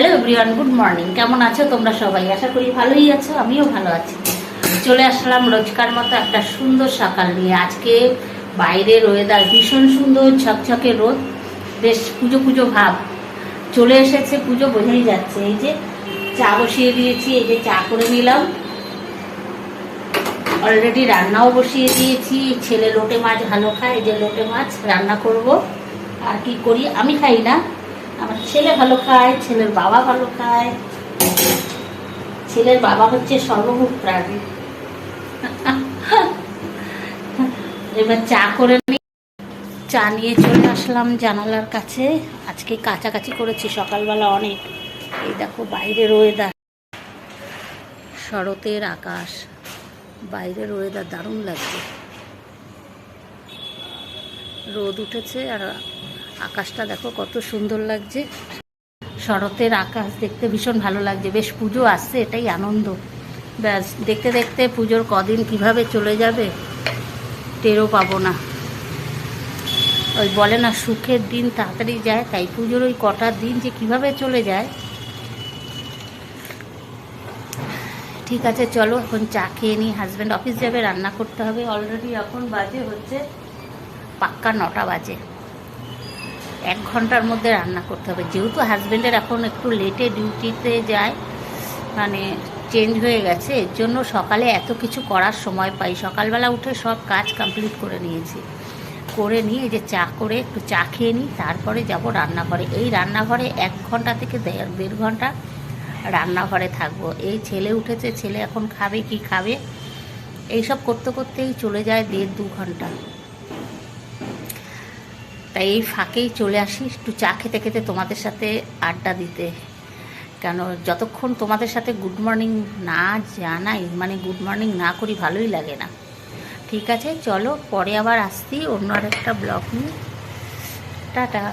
Hello everyone good morning কেমন আছো তোমরা সবাই? আশা করি ভালোই আছো, আমিও ভালো আছি। চলে আসলাম রোজকার মতো একটা সুন্দর সকাল নিয়ে। আজকে বাইরের ওয়েদার ভীষণ সুন্দর, ঝকঝকে রোদ, বেশ পুজো পুজো ভাব। চলে এসেছে পুজো, বোঝাই যাচ্ছে। এই যে চা বসিয়ে দিয়েছি, এই যে চা করে নিলাম। অলরেডি রান্নাও বসিয়ে দিয়েছি। ছেলে লোটে মাছ ভালো খায়, এই যে লোটে মাছ রান্না করব। আর কি করি? আমি খাই না। আমার ছেলে ভালো খায়, ছেলের বাবা ভালো খায়। ছেলের বাবা হচ্ছে সর্বভূত প্রাণী। এবার চা করে নিই চা নিয়ে চলে আসলাম জানালার কাছে। আজকে কাছাকাছি করেছি, সকালবেলা অনেক। এই দেখো বাইরের ওয়েদার শরতের আকাশ। বাইরের ওয়েদার দারুণ লাগছে। রোদ উঠেছে আর আকাশটা দেখো কত সুন্দর লাগছে। শরতের আকাশ দেখতে ভীষণ ভালো লাগছে। বেশ পুজো আসছে, এটাই আনন্দ। ব্যাস, দেখতে দেখতে পুজোর কদিন কীভাবে চলে যাবে, টেরও পাবো না। ওই বলে না, সুখের দিন তাড়াতাড়ি যায়, তাই পুজোর ওই কটার দিন যে কীভাবে চলে যায়। ঠিক আছে, চলো, এখন চা খেয়ে নিই। হাজব্যান্ড অফিস যাবে, রান্না করতে হবে। অলরেডি এখন বাজে হচ্ছে পাক্কা নটা বাজে। এক ঘণ্টার মধ্যে রান্না করতে হবে। যেহেতু হাজব্যান্ডের এখন একটু লেটে ডিউটিতে যায় মানে চেঞ্জ হয়ে গেছে, এর জন্য সকালে এত কিছু করার সময় পাই। সকালবেলা উঠে সব কাজ কমপ্লিট করে নিয়েছি। করে নিয়ে যে চা করে একটু চা খেয়ে নিই, তারপরে যাব রান্নাঘরে। এই রান্নাঘরে এক ঘণ্টা থেকে দেড় ঘণ্টা রান্নাঘরে থাকব। এই ছেলে উঠেছে, ছেলে এখন খাবে, কি খাবে? এইসব করতে করতেই চলে যায় দেড়, দু ঘণ্টা। তাই এই ফাঁকেই চলে আসি, একটু চা খেতে খেতে তোমাদের সাথে আড্ডা দিতে। কেন, যতক্ষণ তোমাদের সাথে গুড মর্নিং না জানাই মানে গুড মর্নিং না করি ভালোই লাগে না। ঠিক আছে, চলো পরে আবার আসছি অন্য আর একটা ব্লগ নিয়ে। টাটা।